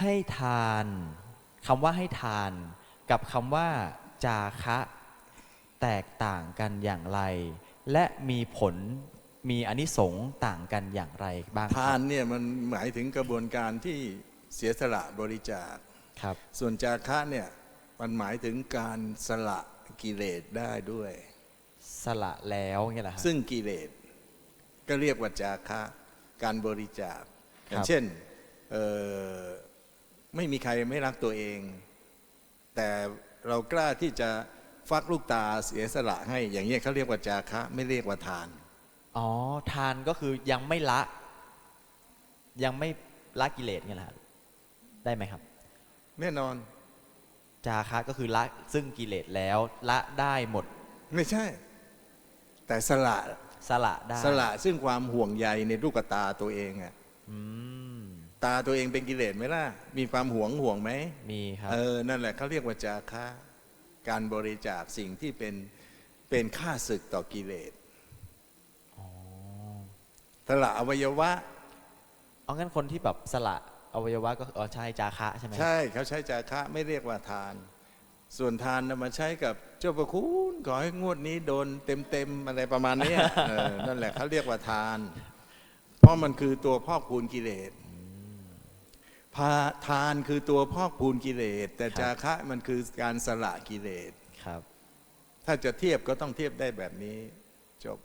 ให้ทานคำว่าให้ทาน กับคำว่าจาคะ แตกต่างกันอย่างไร และมีผลมีอนิสงส์ต่างกันอย่างไรบ้างคทารันบเนี่ยมันหมายถึงกระบวนการที่เสียสละบริจาค ครับ ส่วนจาคะเนี่ยมันหมายถึงการสละกิเลสได้ด้วย สละแล้วเงี้ยเหรอฮะ ซึ่งกิเลสก็เรียกว่าจาคะ การบริจาคอครัย่างบเช่นเอ่อ ไม่มีใครไม่รักตัวเอง แต่เรากล้าที่จะฟักลูกตาเสียสละให้ อย่างนี้ยเขาเรียกว่าจาคะไม่เรียกว่าทาน อ๋อ ทานก็คือยังไม่ละ ยังไม่ละกิเลสเงี้ยเหรอฮะได้ไหมครับ แน่นอน จาคะก็คือละซึ่งกิเลสแล้ว ละได้หมด ไม่ใช่ แต่สละสละได้ สละซึ่งความห่วงใยในลูกตาตัวเองอะอืม ตาตัวเองเป็นกิเลสไหมล่ะ มีความห่วงห่วงไหมมีครับ เออ นั่นแหละเขาเรียกว่าจาคะการบริจาคสิ่งที่เป็นเป็นค่าศึกต่อกิเลสสละอวัยวะ เอางั้นคนที่แบบสละอวัยวะก็อ๋อใช่จาคะใช่ไหมใช่เขาใช้จาคะไม่เรียกว่าทาน ส่วนทานนะมาใช้กับเจ้าประคุณขอให้งวดนี้โดนเต็มเต็มๆอะไรประมาณเนี้ยเออนั่นแหละเขาเรียกว่าทาน เพราะมันคือตัวพอกพูนกิเลส พาทานคือตัวพอกพูนกิเลส แต่จาคะมันคือการสละกิเลส ครับ ถ้าจะเทียบก็ต้องเทียบได้แบบนี้จบ